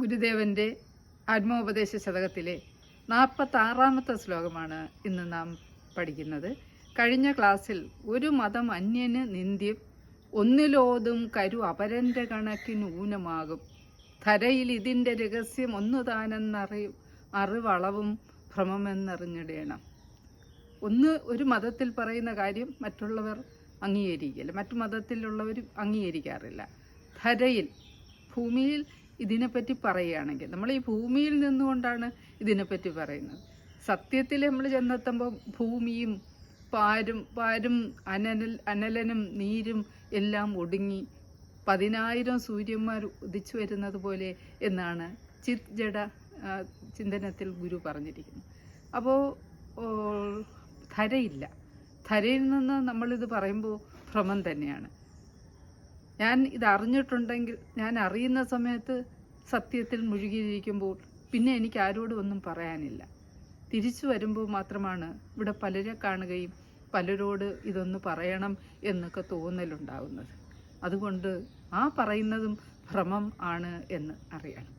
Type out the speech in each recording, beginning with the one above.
ഗുരുദേവന്റെ ആത്മോപദേശ ശതകത്തിലെ നാൽപ്പത്താറാമത്തെ ശ്ലോകമാണ് ഇന്ന് നാം പഠിക്കുന്നത്. കഴിഞ്ഞ ക്ലാസ്സിൽ ഒരു മതം അന്യന് നിന്ദ്യം ഒന്നിലോതും കരു അപരന്റെ കണക്കിന് ഊനമാകും. ധരയിൽ ഇതിന്റെ രഹസ്യം ഒന്നു താനെന്നറിയും അറിവളവും ഭ്രമമെന്നറിഞ്ഞിടേണം. ഒന്ന് ഒരു മതത്തിൽ പറയുന്ന കാര്യം മറ്റുള്ളവർ അംഗീകരിക്കില്ല. മറ്റു മതത്തിലുള്ളവർ അംഗീകരിക്കാറില്ല. ധരയിൽ ഭൂമിയിൽ ഇതിനെപ്പറ്റി പറയുകയാണെങ്കിൽ നമ്മൾ ഈ ഭൂമിയിൽ നിന്നുകൊണ്ടാണ് ഇതിനെപ്പറ്റി പറയുന്നത്. സത്യത്തിൽ നമ്മൾ ചെന്നെത്തുമ്പോൾ ഭൂമിയും പാരും പാരും അനൽ അനലനും നീരും എല്ലാം ഒടുങ്ങി. പതിനായിരം സൂര്യന്മാർ ഉദിച്ചു വരുന്നത് പോലെ എന്നാണ് ചിത് ജഡ ചിന്തനത്തിൽ ഗുരു പറഞ്ഞിരിക്കുന്നത്. അപ്പോൾ ധരയില്ല. ധരയിൽ നിന്ന് നമ്മളിത് പറയുമ്പോൾ ഭ്രമം തന്നെയാണ്. ഞാൻ ഇത് അറിഞ്ഞിട്ടുണ്ടെങ്കിൽ ഞാൻ അറിയുന്ന സമയത്ത് സത്യത്തിൽ മുഴുകിയിരിക്കുമ്പോൾ പിന്നെ എനിക്ക് ആരോടും ഒന്നും പറയാനില്ല. തിരിച്ചു വരുമ്പോൾ മാത്രമാണ് ഇവിടെ പലരെ കാണുകയും പലരോട് ഇതൊന്ന് പറയണം എന്നൊക്കെ തോന്നലുണ്ടാകുന്നത് അതുകൊണ്ട് ആ പറയുന്നതും ഭ്രമം ആണ് എന്ന് അറിയണം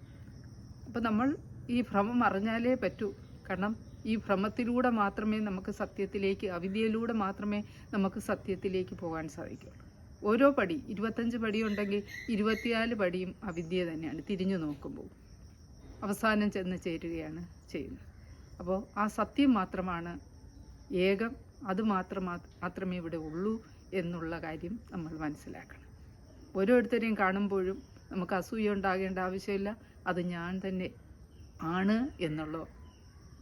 അപ്പം നമ്മൾ ഈ ഭ്രമം അറിഞ്ഞാലേ പറ്റൂ. കാരണം ഈ ഭ്രമത്തിലൂടെ മാത്രമേ നമുക്ക് സത്യത്തിലേക്ക് അവിദ്യയിലൂടെ മാത്രമേ നമുക്ക് സത്യത്തിലേക്ക് പോകാൻ സാധിക്കൂ. ഓരോ പടി ഇരുപത്തഞ്ച് പടി ഉണ്ടെങ്കിൽ ഇരുപത്തിനാല് പടിയും അവിദ്യ തന്നെയാണ്. തിരിഞ്ഞു നോക്കുമ്പോൾ അവസാനം ചെന്ന് ചേരുകയാണ് ചെയ്യുന്നത്. അപ്പോൾ ആ സത്യം മാത്രമാണ് ഏകം അത് മാത്രം മാത്രമേ ഇവിടെ ഉള്ളൂ എന്നുള്ള കാര്യം നമ്മൾ മനസ്സിലാക്കണം. ഓരോരുത്തരെയും കാണുമ്പോഴും നമുക്ക് അസൂയ ഉണ്ടാകേണ്ട ആവശ്യമില്ല. അത് ഞാൻ തന്നെ ആണ് എന്നുള്ള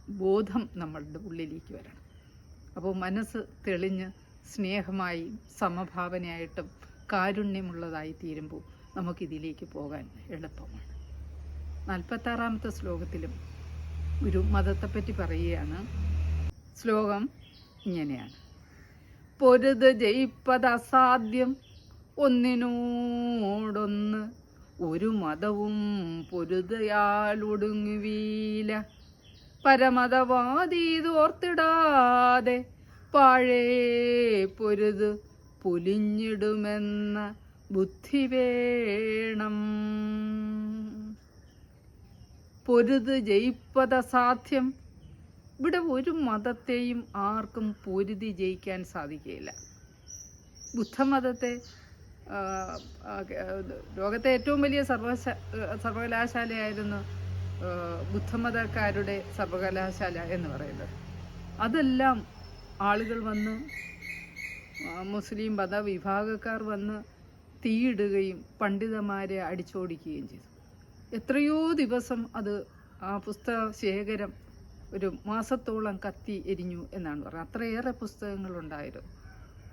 ബോധം നമ്മളുടെ ഉള്ളിലേക്ക് വരണം. അപ്പോൾ മനസ്സ് തെളിഞ്ഞ് സ്നേഹമായും സമഭാവനയായിട്ടും കാരുണ്യമുള്ളതായി തീരുമ്പോൾ നമുക്കിതിലേക്ക് പോകാൻ എളുപ്പമാണ്. നാൽപ്പത്താറാമത്തെ ശ്ലോകത്തിലും ഗുരു മതത്തെപ്പറ്റി പറയുകയാണ് ശ്ലോകം ഇങ്ങനെയാണ്. പൊരുത് ജയിപ്പത് അസാധ്യം ഒന്നിനോടൊന്ന് ഒരു മതവും പൊരുതയാലൊടുങ്ങുവീല പരമതവാദി ഓർത്തിടാതെ പാഴേ പൊരുത് പൊലിഞ്ഞിടുമെന്ന ബുദ്ധി വേണം പൊരുത് ജയിപ്പത സാധ്യം. ഇവിടെ ഒരു മതത്തെയും ആർക്കും പൊരുതി ജയിക്കാൻ സാധിക്കില്ല ബുദ്ധമതത്തെ ലോകത്തെ ഏറ്റവും വലിയ സർവശ സർവകലാശാലയായിരുന്നു ബുദ്ധമതക്കാരുടെ സർവകലാശാല എന്ന് പറയുന്നത്. അതെല്ലാം ആളുകൾ വന്ന് മുസ്ലിം മതവിഭാഗക്കാർ വന്ന് തീയിടുകയും പണ്ഡിതന്മാരെ അടിച്ചോടിക്കുകയും ചെയ്തു. എത്രയോ ദിവസം അത് ആ പുസ്തക ശേഖരം ഒരു മാസത്തോളം കത്തി എരിഞ്ഞു എന്നാണ് പറയുന്നത് അത്രയേറെ പുസ്തകങ്ങളുണ്ടായിരുന്നു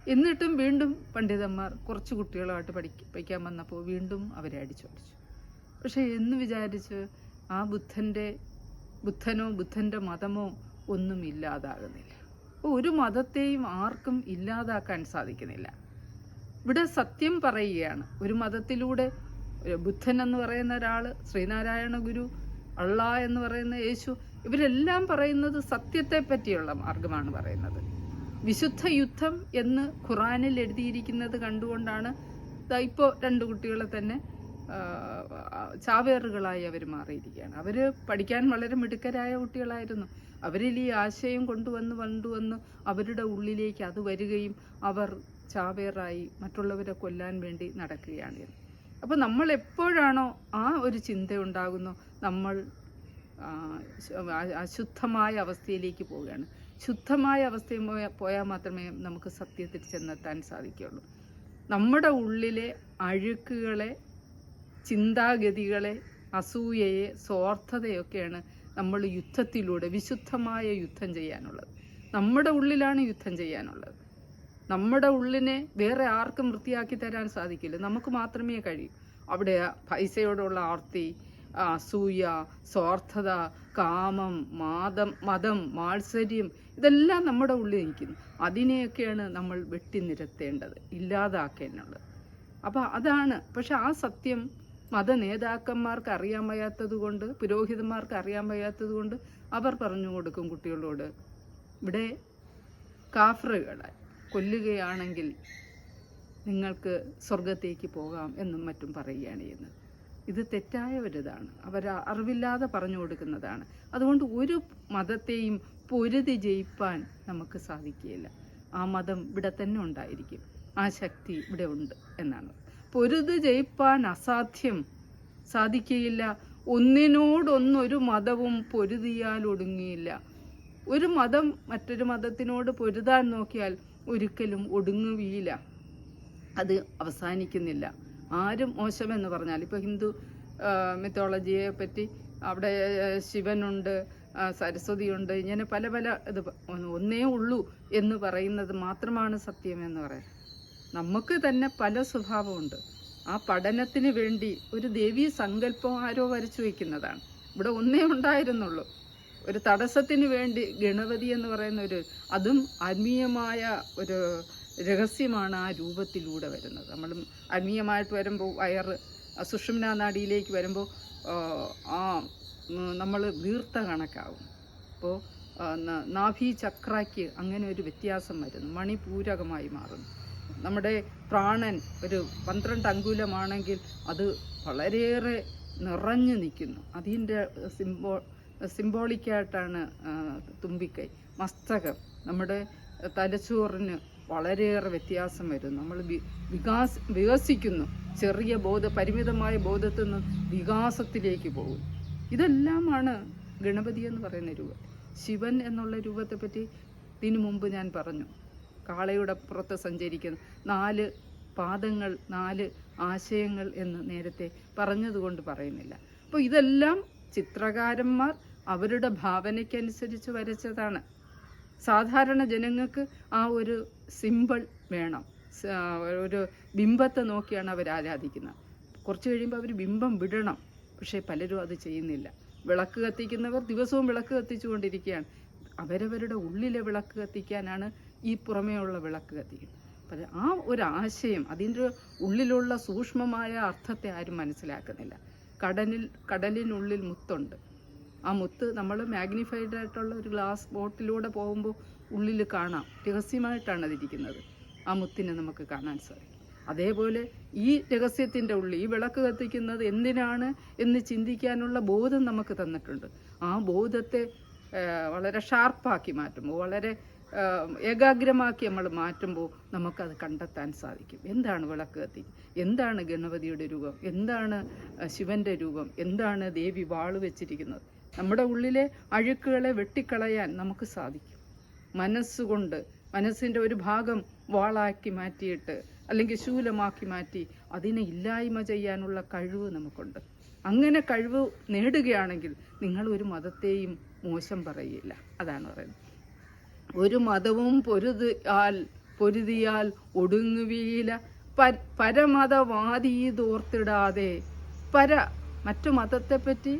എന്നിട്ടും വീണ്ടും പണ്ഡിതന്മാർ കുറച്ച് കുട്ടികളുമായിട്ട് പഠിക്ക പഠിക്കാൻ വന്നപ്പോൾ വീണ്ടും അവരെ അടിച്ചോടിച്ചു. പക്ഷേ എന്ന് വിചാരിച്ച് ആ ബുദ്ധന്റെ ബുദ്ധനോ ബുദ്ധന്റെ മതമോ ഒന്നും ഇല്ലാതാകുന്നില്ല. ഒരു മതത്തെയും ആർക്കും ഇല്ലാതാക്കാൻ സാധിക്കുന്നില്ല. ഇവിടെ സത്യം പറയുകയാണ്. ഒരു മതത്തിലൂടെ ബുദ്ധൻ എന്ന് പറയുന്ന ഒരാൾ ശ്രീനാരായണ ഗുരു അള്ള എന്ന് പറയുന്ന യേശു ഇവരെല്ലാം പറയുന്നത് സത്യത്തെ പറ്റിയുള്ള മാർഗമാണ് പറയുന്നത്. വിശുദ്ധ യുദ്ധം എന്ന് ഖുറാനിൽ എഴുതിയിരിക്കുന്നത് കണ്ടുകൊണ്ടാണ് ഇപ്പോൾ രണ്ട് കുട്ടികളെ തന്നെ ചാവേറുകളായി അവർ മാറിയിരിക്കുകയാണ്. അവർ പഠിക്കാൻ വളരെ മിടുക്കരായ കുട്ടികളായിരുന്നു. അവരിൽ ഈ ആശയം കൊണ്ടുവന്ന് കൊണ്ടുവന്ന് അവരുടെ ഉള്ളിലേക്ക് അത് വരികയും അവർ ചാവേറായി മറ്റുള്ളവരെ കൊല്ലാൻ വേണ്ടി നടക്കുകയാണ്. അപ്പോൾ നമ്മൾ എപ്പോഴാണോ ആ ഒരു ചിന്ത ഉണ്ടാകുന്നു നമ്മൾ അശുദ്ധമായ അവസ്ഥയിലേക്ക് പോവുകയാണ്. ശുദ്ധമായ അവസ്ഥയിൽ പോയ- പോയാൽ മാത്രമേ നമുക്ക് സത്യത്തിൽ ചെന്നെത്താൻ സാധിക്കുകയുള്ളൂ. നമ്മുടെ ഉള്ളിലെ അഴുക്കുകളെ ചിന്താഗതികളെ അസൂയയെ സ്വാർത്ഥതയൊക്കെയാണ് നമ്മൾ യുദ്ധത്തിലൂടെ വിശുദ്ധമായ യുദ്ധം ചെയ്യാനുള്ളത്. നമ്മുടെ ഉള്ളിലാണ് യുദ്ധം ചെയ്യാനുള്ളത്. നമ്മുടെ ഉള്ളിനെ വേറെ ആർക്കും വൃത്തിയാക്കി തരാൻ സാധിക്കില്ല. നമുക്ക് മാത്രമേ കഴിയൂ. അവിടെ പൈസയോടുള്ള ആർത്തി അസൂയ സ്വാർത്ഥത കാമം മാതം മതം മാത്സര്യം ഇതെല്ലാം നമ്മുടെ ഉള്ളിൽ നിൽക്കുന്നു. അതിനെയൊക്കെയാണ് നമ്മൾ വെട്ടി നിരത്തേണ്ടത് ഇല്ലാതാക്കേണ്ടത്. അപ്പോൾ അതാണ്. പക്ഷെ ആ സത്യം മത നേതാക്കന്മാർക്ക് അറിയാൻ വയ്യാത്തത് കൊണ്ട് പുരോഹിതന്മാർക്ക് അറിയാൻ വയ്യാത്തത് കൊണ്ട് അവർ പറഞ്ഞു കൊടുക്കും കുട്ടികളോട് ഇവിടെ കാഫറുകളെ കൊല്ലുകയാണെങ്കിൽ നിങ്ങൾക്ക് സ്വർഗത്തേക്ക് പോകാം എന്നും മറ്റും പറയുകയാണ് ചെയ്യുന്നത്. ഇത് തെറ്റായ ഒരിതാണ്. അവർ അറിവില്ലാതെ പറഞ്ഞു കൊടുക്കുന്നതാണ്. അതുകൊണ്ട് ഒരു മതത്തെയും പൊരുതി ജയിപ്പാൻ നമുക്ക് സാധിക്കുകയില്ല. ആ മതം ഇവിടെ തന്നെ ഉണ്ടായിരിക്കും. ആ ശക്തി ഇവിടെ ഉണ്ട് എന്നാണ്. പൊരുത് ജയിപ്പാൻ അസാധ്യം. സാധിക്കുകയില്ല ഒന്നിനോടൊന്നൊരു മതവും പൊരുതിയാൽ ഒടുങ്ങിയില്ല. ഒരു മതം മറ്റൊരു മതത്തിനോട് പൊരുതാൻ നോക്കിയാൽ ഒരിക്കലും ഒടുങ്ങുകയില്ല. അത് അവസാനിക്കുന്നില്ല. ആരും മോശമെന്ന് പറഞ്ഞാൽ ഇപ്പോൾ ഹിന്ദു മെത്തോളജിയെ പറ്റി അവിടെ ശിവനുണ്ട് സരസ്വതിയുണ്ട് ഇങ്ങനെ പല പല ഇത് ഒന്നേ ഉള്ളൂ എന്ന് പറയുന്നത് മാത്രമാണ് സത്യമെന്ന് പറയാം നമുക്ക് തന്നെ പല സ്വഭാവമുണ്ട്. ആ പഠനത്തിന് വേണ്ടി ഒരു ദേവീ സങ്കല്പം ആരോ വരച്ചു വയ്ക്കുന്നതാണ് ഇവിടെ ഒന്നേ ഉണ്ടായിരുന്നുള്ളൂ. ഒരു തടസ്സത്തിന് വേണ്ടി ഗണപതി എന്ന് പറയുന്ന ഒരു അതും ആത്മീയമായ ഒരു രഹസ്യമാണ് ആ രൂപത്തിലൂടെ വരുന്നത്. നമ്മൾ ആത്മീയമായിട്ട് വരുമ്പോൾ വയർ സുഷുമ്ന നാടിയിലേക്ക് വരുമ്പോൾ ആ നമ്മൾ വീർത്ത കണക്കാവും. അപ്പോൾ നാഭി ചക്രയ്ക്ക് അങ്ങനെ ഒരു വ്യത്യാസം വരുന്നു. മണിപൂരകമായി മാറുന്നു. നമ്മുടെ പ്രാണൻ ഒരു പന്ത്രണ്ട് അങ്കുലമാണെങ്കിൽ അത് വളരെയേറെ നിറഞ്ഞു നിൽക്കുന്നു. അതിന്റെ സിംബോ സിംബോളിക്കായിട്ടാണ് തുമ്പിക്കൈ. മസ്തകം നമ്മുടെ തലച്ചോറിന് വളരെയേറെ വ്യത്യാസം വരുന്നു. നമ്മൾ വികാസ് വികസിക്കുന്നു. ചെറിയ ബോധ പരിമിതമായ ബോധത്തിൽ നിന്ന് വികാസത്തിലേക്ക് പോകും ഇതെല്ലാമാണ് ഗണപതി എന്ന് പറയുന്ന രൂപം. ശിവൻ എന്നുള്ള രൂപത്തെപ്പറ്റി ഇതിനു മുമ്പ് ഞാൻ പറഞ്ഞു. കാളയുടെ പുറത്ത് സഞ്ചരിക്കുന്നു. നാല് പാദങ്ങൾ നാല് ആശയങ്ങൾ എന്ന് നേരത്തെ പറഞ്ഞതുകൊണ്ട് പറയുന്നില്ല. അപ്പോൾ ഇതെല്ലാം ചിത്രകാരന്മാർ അവരുടെ ഭാവനയ്ക്കനുസരിച്ച് വരച്ചതാണ്. സാധാരണ ജനങ്ങൾക്ക് ആ ഒരു സിമ്പിൾ വേണം. ഒരു ബിംബത്തെ നോക്കിയാണ് അവർ ആരാധിക്കുന്നത്. കുറച്ച് കഴിയുമ്പോൾ അവർ ബിംബം വിടണം. പക്ഷേ പലരും അത് ചെയ്യുന്നില്ല. വിളക്ക് കത്തിക്കുന്നവർ ദിവസവും വിളക്ക് കത്തിച്ചുകൊണ്ടിരിക്കുകയാണ്. അവരവരുടെ ഉള്ളിലെ വിളക്ക് കത്തിക്കാനാണ് ഈ പുറമേയുള്ള വിളക്ക് കത്തിക്കും. അപ്പം ആ ഒരു ആശയം അതിന്റെ ഉള്ളിലുള്ള സൂക്ഷ്മമായ അർത്ഥത്തെ ആരും മനസ്സിലാക്കുന്നില്ല. കടലിൽ കടലിനുള്ളിൽ മുത്തുണ്ട്. ആ മുത്ത് നമ്മൾ മാഗ്നിഫൈഡ് ആയിട്ടുള്ള ഒരു ഗ്ലാസ് ബോട്ടിലൂടെ പോകുമ്പോൾ ഉള്ളിൽ കാണാം. രഹസ്യമായിട്ടാണ് അതിരിക്കുന്നത്. ആ മുത്തിനെ നമുക്ക് കാണാൻ സാധിക്കും. അതേപോലെ ഈ രഹസ്യത്തിന്റെ ഉള്ളിൽ ഈ വിളക്ക് കത്തിക്കുന്നത് എന്തിനാണ് എന്ന് ചിന്തിക്കാനുള്ള ബോധം നമുക്ക് തന്നിട്ടുണ്ട്. ആ ബോധത്തെ വളരെ ഷാർപ്പാക്കി മാറ്റുമ്പോൾ വളരെ ഏകാഗ്രമാക്കി നമ്മൾ മാറ്റുമ്പോൾ നമുക്കത് കണ്ടെത്താൻ സാധിക്കും. എന്താണ് വിളക്ക് കത്തി? എന്താണ് ഗണപതിയുടെ രൂപം? എന്താണ് ശിവന്റെ രൂപം? എന്താണ് ദേവി വാൾ വെച്ചിരിക്കുന്നത്? നമ്മുടെ ഉള്ളിലെ അഴുക്കുകളെ വെട്ടിക്കളയാൻ നമുക്ക് സാധിക്കും. മനസ്സുകൊണ്ട് മനസ്സിന്റെ ഒരു ഭാഗം വാളാക്കി മാറ്റിയിട്ട് അല്ലെങ്കിൽ ശൂലമാക്കി മാറ്റി അതിനെ ഇല്ലായ്മ ചെയ്യാനുള്ള കഴിവ് നമുക്കുണ്ട്. അങ്ങനെ കഴിവ് നേടുകയാണെങ്കിൽ നിങ്ങൾ ഒരു മതത്തെയും മോശം പറയില്ല. അതാണ് പറയുന്നത്. ഒരു മതവും പൊരുതിയാൽ പൊരുതിയാൽ ഒടുങ്ങുകയില്ല. പരമതവാദീതോർത്തിടാതെ പര മറ്റു മതത്തെപ്പറ്റി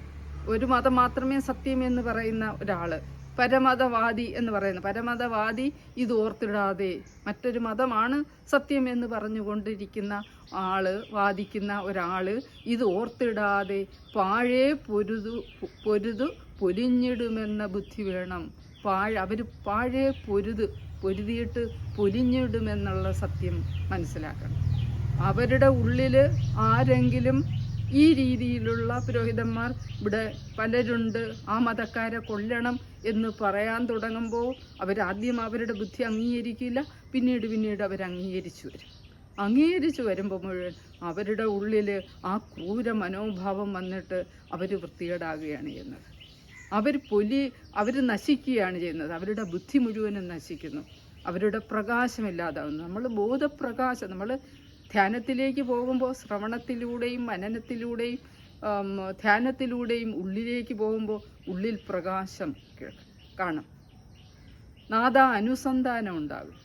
ഒരു മതം മാത്രമേ സത്യം എന്ന് പറയുന്ന ഒരാൾ പരമതവാദി എന്ന് പറയുന്നത് പരമതവാദി ഇത് ഓർത്തിടാതെ മറ്റൊരു മതമാണ് സത്യം എന്ന് പറഞ്ഞുകൊണ്ടിരിക്കുന്ന ആൾ വാദിക്കുന്ന ഒരാൾ ഇത് ഓർത്തിടാതെ പാഴേ പൊരുതു പൊരുതു പൊലിഞ്ഞിടുമെന്ന ബുദ്ധി വേണം. പാഴ അവർ പാഴേ പൊരുത് പൊരുതിയിട്ട് പൊലിഞ്ഞിടുമെന്നുള്ള സത്യം മനസ്സിലാക്കണം. അവരുടെ ഉള്ളിൽ ആരെങ്കിലും ഈ രീതിയിലുള്ള പുരോഹിതന്മാർ ഇവിടെ പലരുണ്ട് ആ മതക്കാരെ കൊല്ലണം എന്ന് പറയാൻ തുടങ്ങുമ്പോൾ അവരാദ്യം അവരുടെ ബുദ്ധി അംഗീകരിക്കില്ല പിന്നീട് പിന്നീട് അവർ അംഗീകരിച്ചു വരും. അംഗീകരിച്ചു വരുമ്പോൾ മുഴുവൻ അവരുടെ ഉള്ളിൽ ആ ക്രൂര മനോഭാവം വന്നിട്ട് അവർ വൃത്തികേടാകുകയാണ് ചെയ്യുന്നത്. അവർ പൊലി അവർ നശിക്കുകയാണ് ചെയ്യുന്നത്. അവരുടെ ബുദ്ധി മുഴുവനും നശിക്കുന്നു. അവരുടെ പ്രകാശമില്ലാതാവുന്നു. നമ്മൾ ബോധപ്രകാശം നമ്മൾ ധ്യാനത്തിലേക്ക് പോകുമ്പോൾ ശ്രവണത്തിലൂടെയും മനനത്തിലൂടെയും ധ്യാനത്തിലൂടെയും ഉള്ളിലേക്ക് പോകുമ്പോൾ ഉള്ളിൽ പ്രകാശം കാണും. നാദ അനുസന്ധാനം ഉണ്ടാകും.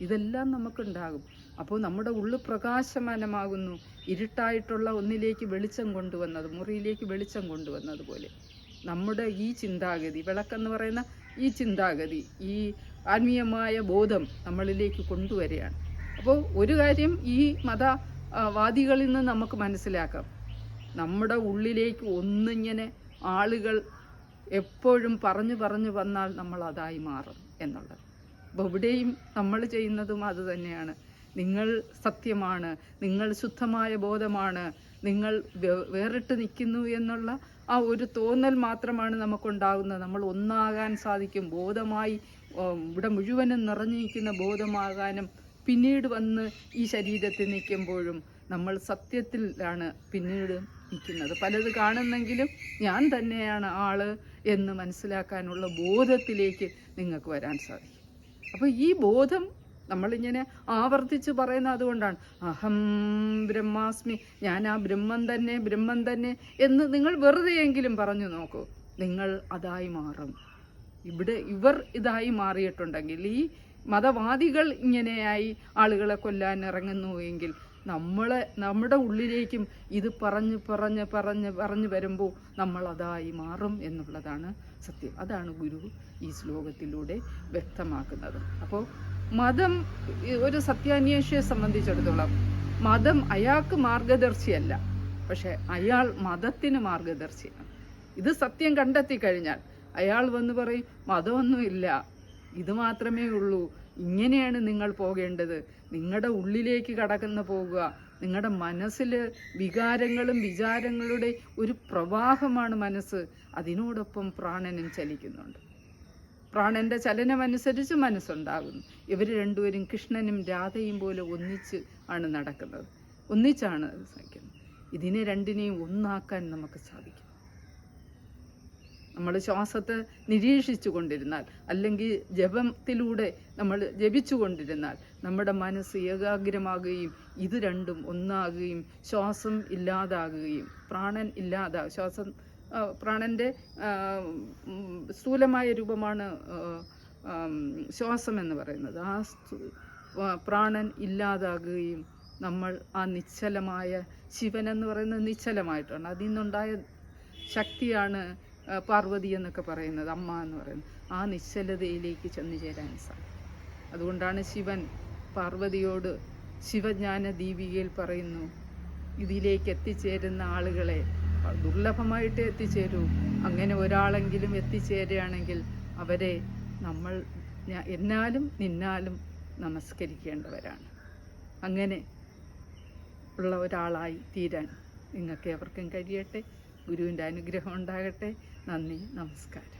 ഇതെല്ലാം നമുക്കുണ്ടാകും. അപ്പോൾ നമ്മുടെ ഉള്ളു പ്രകാശമാനമാകുന്നു. ഇരുട്ടായിട്ടുള്ള ഒന്നിലേക്ക് വെളിച്ചം കൊണ്ടുവന്നത് മുറിയിലേക്ക് വെളിച്ചം കൊണ്ടുവന്നതുപോലെ നമ്മുടെ ഈ ചിന്താഗതി വിളക്കെന്ന് പറയുന്ന ഈ ചിന്താഗതി ഈ ആത്മീയമായ ബോധം നമ്മളിലേക്ക് കൊണ്ടുവരികയാണ്. അപ്പോൾ ഒരു കാര്യം ഈ മതവാദികളിൽ വാദികളിൽ നിന്ന് നമുക്ക് മനസ്സിലാക്കാം. നമ്മുടെ ഉള്ളിലേക്ക് ഒന്നിങ്ങനെ ആളുകൾ എപ്പോഴും പറഞ്ഞു പറഞ്ഞു വന്നാൽ നമ്മൾ അതായി മാറും എന്നുള്ളത്. അപ്പോൾ ഇവിടെയും നമ്മൾ ചെയ്യുന്നതും അത് തന്നെയാണ്. നിങ്ങൾ സത്യമാണ് നിങ്ങൾ ശുദ്ധമായ ബോധമാണ് നിങ്ങൾ വേറിട്ട് നിൽക്കുന്നു എന്നുള്ള ആ ഒരു തോന്നൽ മാത്രമാണ് നമുക്കുണ്ടാകുന്നത്. നമ്മൾ ഒന്നാകാൻ സാധിക്കും. ബോധമായി ഇവിടെ മുഴുവനും നിറഞ്ഞിരിക്കുന്ന ബോധമാകാനും പിന്നീട് വന്ന് ഈ ശരീരത്തിൽ നിൽക്കുമ്പോഴും നമ്മൾ സത്യത്തിലാണ് പിന്നീട് നിൽക്കുന്നത്. പലത് കാണുന്നെങ്കിലും ഞാൻ തന്നെയാണ് ആൾ എന്ന് മനസ്സിലാക്കാനുള്ള ബോധത്തിലേക്ക് നിങ്ങൾക്ക് വരാൻ സാധിക്കും. അപ്പോൾ ഈ ബോധം നമ്മളിങ്ങനെ ആവർത്തിച്ച് പറയുന്നത് അതുകൊണ്ടാണ്. അഹം ബ്രഹ്മാസ്മി ഞാൻ ആ ബ്രഹ്മം തന്നെ ബ്രഹ്മം തന്നെ എന്ന് നിങ്ങൾ വെറുതെയെങ്കിലും പറഞ്ഞു നോക്കൂ. നിങ്ങൾ അതായി മാറും. ഇവിടെ ഇവർ ഇതായി മാറിയിട്ടുണ്ടെങ്കിൽ ഈ മതവാദികൾ ഇങ്ങനെയായി ആളുകളെ കൊല്ലാൻ ഇറങ്ങുന്നു എങ്കിൽ നമ്മളെ നമ്മുടെ ഉള്ളിലേക്കും ഇത് പറഞ്ഞ് പറഞ്ഞ് പറഞ്ഞ് പറഞ്ഞു വരുമ്പോൾ നമ്മൾ അതായി മാറും എന്നുള്ളതാണ് സത്യം. അതാണ് ഗുരു ഈ ശ്ലോകത്തിലൂടെ വ്യക്തമാക്കുന്നത്. അപ്പോൾ മതം ഒരു സത്യാന്വേഷിയെ സംബന്ധിച്ചിടത്തോളം മതം അയാൾക്ക് മാർഗദർശിയല്ല. പക്ഷേ അയാൾ മതത്തിന് മാർഗദർശിയാണ്. ഇത് സത്യം കണ്ടെത്തി കഴിഞ്ഞാൽ അയാൾ വന്ന് പറയും മതമൊന്നുമില്ല ഇത് മാത്രമേ ഉള്ളൂ. ഇങ്ങനെയാണ് നിങ്ങൾ പോകേണ്ടത്. നിങ്ങളുടെ ഉള്ളിലേക്ക് കടക്കുന്ന പോകുക. നിങ്ങളുടെ മനസ്സിൽ വികാരങ്ങളും വിചാരങ്ങളുടെ ഒരു പ്രവാഹമാണ് മനസ്സ്. അതിനോടൊപ്പം പ്രാണനും ചലിക്കുന്നുണ്ട്. പ്രാണന്റെ ചലനമനുസരിച്ച് മനസ്സുണ്ടാകുന്നു. ഇവർ രണ്ടുപേരും കൃഷ്ണനും രാധയും പോലെ ഒന്നിച്ച് ആണ് നടക്കുന്നത്. ഒന്നിച്ചാണ് സഹിക്കുന്നത്. ഇതിനെ രണ്ടിനെയും ഒന്നാക്കാൻ നമുക്ക് സാധിക്കും. നമ്മൾ ശ്വാസത്തെ നിരീക്ഷിച്ചു കൊണ്ടിരുന്നാൽ അല്ലെങ്കിൽ ജപത്തിലൂടെ നമ്മൾ ജപിച്ചു കൊണ്ടിരുന്നാൽ നമ്മുടെ മനസ്സ് ഏകാഗ്രമാകുകയും ഇത് രണ്ടും ഒന്നാകുകയും ശ്വാസം ഇല്ലാതാകുകയും പ്രാണൻ ഇല്ലാതാ ശ്വാസം പ്രാണന്റെ സ്ഥൂലമായ രൂപമാണ് ശ്വാസം എന്ന് പറയുന്നത്. ആ പ്രാണൻ ഇല്ലാതാകുകയും നമ്മൾ ആ നിശ്ചലമായ ശിവൻ എന്ന് പറയുന്നത് നിശ്ചലമായിട്ടാണ്. അതിൽ നിന്നുണ്ടായ ശക്തിയാണ് പാർവതി എന്നൊക്കെ പറയുന്നത് അമ്മ എന്ന് പറയുന്നത്. ആ നിശ്ചലതയിലേക്ക് ചെന്നു ചേരാൻ സാധിക്കും. അതുകൊണ്ടാണ് ശിവൻ പാർവതിയോട് ശിവജ്ഞാന ദീപികയിൽ പറയുന്നു ഇതിലേക്ക് എത്തിച്ചേരുന്ന ആളുകളെ ദുർലഭമായിട്ട് എത്തിച്ചേരൂ. അങ്ങനെ ഒരാളെങ്കിലും എത്തിച്ചേരുകയാണെങ്കിൽ അവരെ നമ്മൾ എന്നാലും നിന്നാലും നമസ്കരിക്കേണ്ടവരാണ്. അങ്ങനെ ഉള്ള ഒരാളായി തീരാൻ നിങ്ങൾക്ക് എവർക്കും കഴിയട്ടെ. ഗുരുവിന്റെ അനുഗ്രഹം ഉണ്ടാകട്ടെ. നന്ദി നമസ്കാരം.